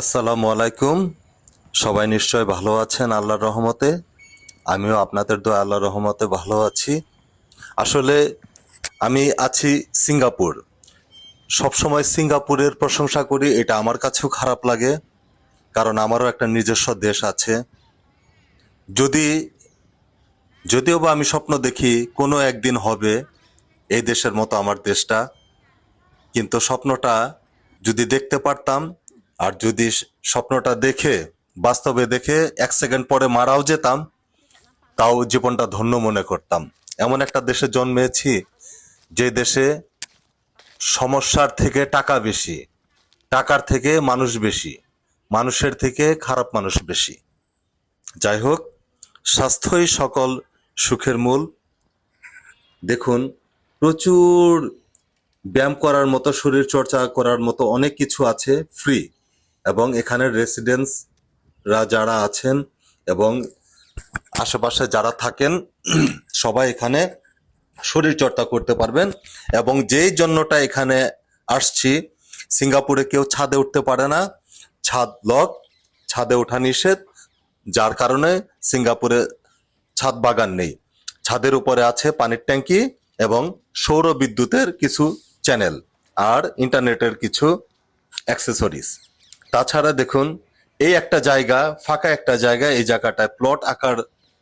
আসসালামু আলাইকুম। সবাই নিশ্চয় ভালো আছেন আল্লাহর রহমতে। আমিও আপনাদের দোয়া আল্লাহর রহমতে ভালো আছি। আসলে আমি আছি সিঙ্গাপুর। সবসময় সিঙ্গাপুরের প্রশংসা করি, এটা আমার কাছেও খারাপ লাগে, কারণ আমারও একটা নিজস্ব দেশ আছে। যদি, যদিও বা আমি স্বপ্ন দেখি, কোনো একদিন হবে এই দেশের মতো আমার দেশটা, কিন্তু স্বপ্নটা যদি দেখতে পারতাম আর যদি স্বপ্নটা দেখে, বাস্তবে দেখে এক সেকেন্ড পরে মারাও যেতাম, তাও জীবনটা ধন্য মনে করতাম। এমন একটা দেশে জন্মেছি, যে দেশে সমস্যার থেকে টাকা বেশি, টাকার থেকে মানুষ বেশি, মানুষের থেকে খারাপ মানুষ বেশি। যাই হোক, স্বাস্থ্যই সকল সুখের মূল। দেখুন, প্রচুর ব্যায়াম করার মতো শরীর চর্চা করার মতো অনেক কিছু আছে ফ্রি এবং এখানের রেসিডেন্টসরা যারা আছেন এবং আশেপাশে যারা থাকেন, সবাই এখানে শরীর চর্চা করতে পারবেন এবং যেই জন্যটা এখানে আসছি, সিঙ্গাপুরে কেউ ছাদে উঠতে পারে না, ছাদ লক, ছাদে ওঠা নিষেধ, যার কারণে সিঙ্গাপুরে ছাদ বাগান নেই। ছাদের উপরে আছে পানির ট্যাঙ্কি এবং সৌর বিদ্যুতের কিছু চ্যানেল আর ইন্টারনেটের কিছু অ্যাক্সেসরিজ তাছাড়া দেখুন, এই একটা জায়গা, ফাঁকা একটা জায়গা এই জায়গাটায় প্লট আকার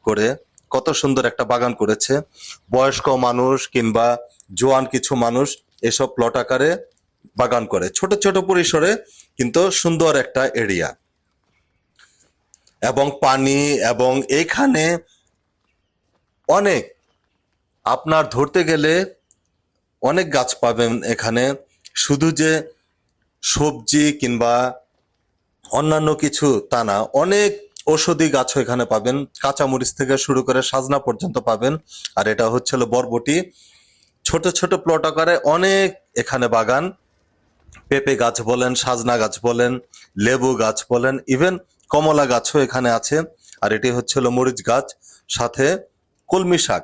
করে কত সুন্দর একটা বাগান করেছে। বয়স্ক মানুষ কিংবা জোয়ান কিছু মানুষ এসব প্লট আকারে বাগান করে। ছোট ছোট পরিসরে কিন্তু সুন্দর একটা এরিয়া এবং পানি এবং এখানে অনেক, আপনার ধরতে গেলে অনেক গাছ পাবেন এখানে। শুধু যে সবজি কিংবা অন্যান্য কিছু তা না, অনেক ঔষধি গাছও এখানে পাবেন, কাঁচামরিচ থেকে শুরু করে সাজনা পর্যন্ত পাবেন, আর এটা হচ্ছিল বরবটি ছোট ছোট প্লট আকারে অনেক এখানে বাগান, পেঁপে গাছ বলেন, সাজনা গাছ বলেন, লেবু গাছ বলেন ইভেন কমলা গাছও এখানে আছে, আর এটি হচ্ছিল মরিচ গাছ, সাথে কলমি শাক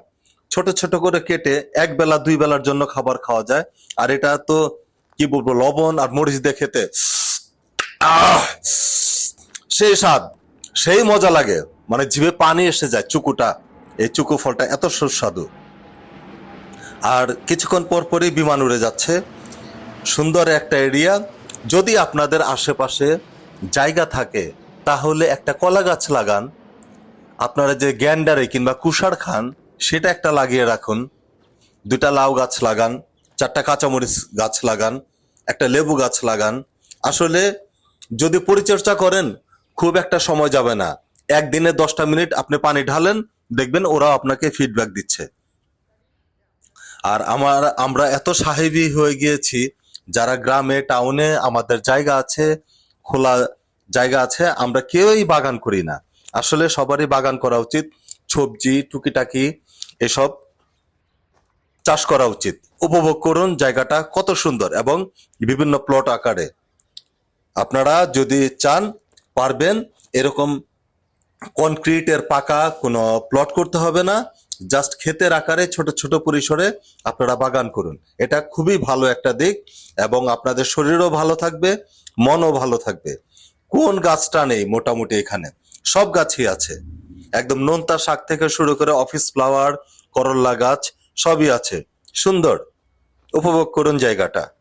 ছোট ছোট করে কেটে এক বেলা, দুই বেলার জন্য খাবার খাওয়া যায়, আর এটা তো, কি বলব, লবণ আর মরিচ দিয়ে খেতে! সেই স্বাদ, সেই মজা লাগে। মানে জিভে পানি এসে যায়, চুকুটা। এই চুকু ফলটা এত সুস্বাদু। আর কিছুক্ষণ পর পরই বিমান উড়ে যাচ্ছে। সুন্দর একটা এরিয়া। যদি আপনাদের আশেপাশে জায়গা থাকে, তাহলে একটা কলা গাছ লাগান। আপনারা যে গ্যান্ডারে কিংবা কুষার খান, সেটা একটা লাগিয়ে রাখুন। দুটা লাউ গাছ লাগান, চারটা কাঁচামরিচ গাছ লাগান, একটা লেবু গাছ লাগান। আসলে যদি পরিচর্যা করেন, খুব একটা সময় যাবে না। একদিনে দশটা মিনিট আপনি পানি ঢালেন, দেখবেন ওরা আপনাকে ফিডব্যাক দিচ্ছে। আর আমার, আমরা এত সাহেবী হয়ে গিয়েছি, যারা গ্রামে টাউনে আমাদের জায়গা আছে, খোলা জায়গা আছে, আমরা কেউই বাগান করি না। আসলে সবারই বাগান করা উচিত, সবজি, টুকিটাকি, এসব চাষ করা উচিত। উপভোগ করুন জায়গাটা কত সুন্দর এবং বিভিন্ন প্লট আকারে। আপনারা যদি চান, পারবেন। এরকম কনক্রিটের পাকা কোনো প্লট করতে হবে না। জাস্ট ক্ষেতের আকারে ছোট ছোট পরিসরে আপনারা বাগান করুন। এটা খুবই ভালো একটা দিক এবং আপনাদের শরীরও ভালো থাকবে, মনও ভালো থাকবে। কোন গাছটা নেই মোটামুটি এখানে? সব গাছই আছে। একদম নোনতা শাক থেকে শুরু করে অফিস ফ্লাওয়ার করল্লা গাছ সবই আছে। সুন্দর। উপভোগ করুন জায়গাটা।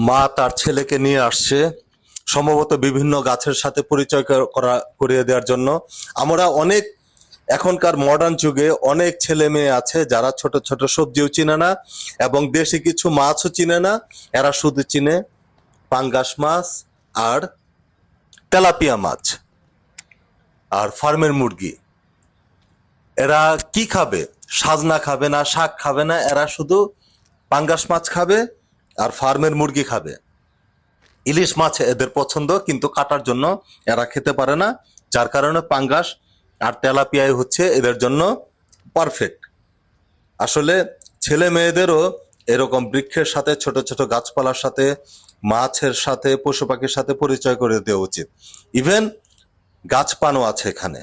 মা তার ছেলেকে নিয়ে আসছে। সম্ভবত বিভিন্ন গাছের সাথে পরিচয় কর- করা, করিয়ে দেওয়ার জন্য। আমরা অনেক এখনকার মডার্ন যুগে অনেক ছেলে মেয়ে আছে যারা ছোট ছোট সবজিও চিনে না এবং দেশি কিছু মাছও চিনে না। এরা শুধু চিনে পাঙ্গাস মাছ আর তেলাপিয়া মাছ আর ফার্মের মুরগি। এরা কি খাবে? সাজনা খাবে না, শাক খাবে না, এরা শুধু পাঙ্গাস মাছ খাবে। আর ফার্মের মুরগি খাবে। ইলিশ মাছ এদের পছন্দ, কিন্তু কাটার জন্য এরা খেতে পারে না, যার কারণে পাঙ্গাস আর তেলাপিয়াই হচ্ছে এদের জন্য পারফেক্ট আসলে ছেলে মেয়েদেরও এরকম বৃক্ষের সাথে, ছোট ছোট গাছপালার সাথে, মাছের সাথে, পশু পাখির সাথে পরিচয় করে দেওয়া উচিত। ইভেন গাছপানও আছে এখানে।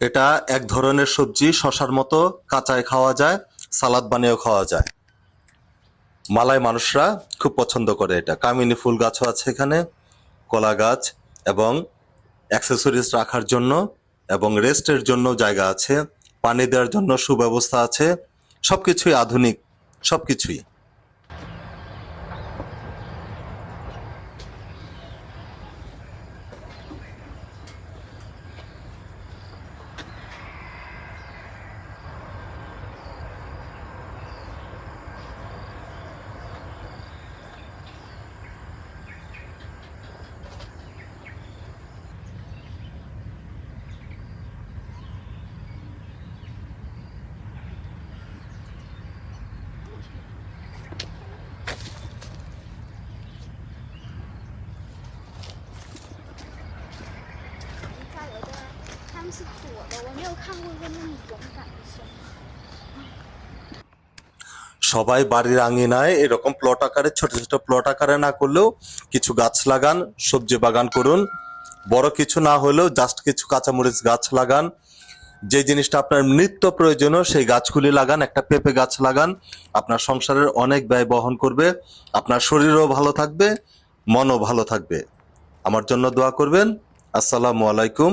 এটা এক ধরনের সবজি, শশার মতো কাঁচায় খাওয়া যায়, সালাদ বানিয়েও খাওয়া যায়। মালাই মানুষরা খুব পছন্দ করে এটা। কামিনী ফুল গাছও আছে এখানে, কলা গাছ এবং অ্যাক্সেসরিজ রাখার জন্য এবং রেস্টের জন্য জায়গা আছে, পানি দেওয়ার জন্য সুব্যবস্থা আছে। সবকিছুই আধুনিক, সবকিছুই। 在 সবাই বাড়ির আঙিনায় এরকম প্লট আকারে, ছোট ছোট প্লট আকারে না করলেও কিছু গাছ লাগান, সবজি বাগান করুন। বড় কিছু না হলেও জাস্ট কিছু কাঁচামরিচ গাছ লাগান। যে জিনিসটা আপনার নিত্য প্রয়োজনীয়, সেই গাছগুলি লাগান, একটা পেঁপে গাছ লাগান। আপনার সংসারের অনেক ব্যয় বহন করবে, আপনার শরীরও ভালো থাকবে, মনও ভালো থাকবে। আমার জন্য দোয়া করবেন। আসসালামু আলাইকুম।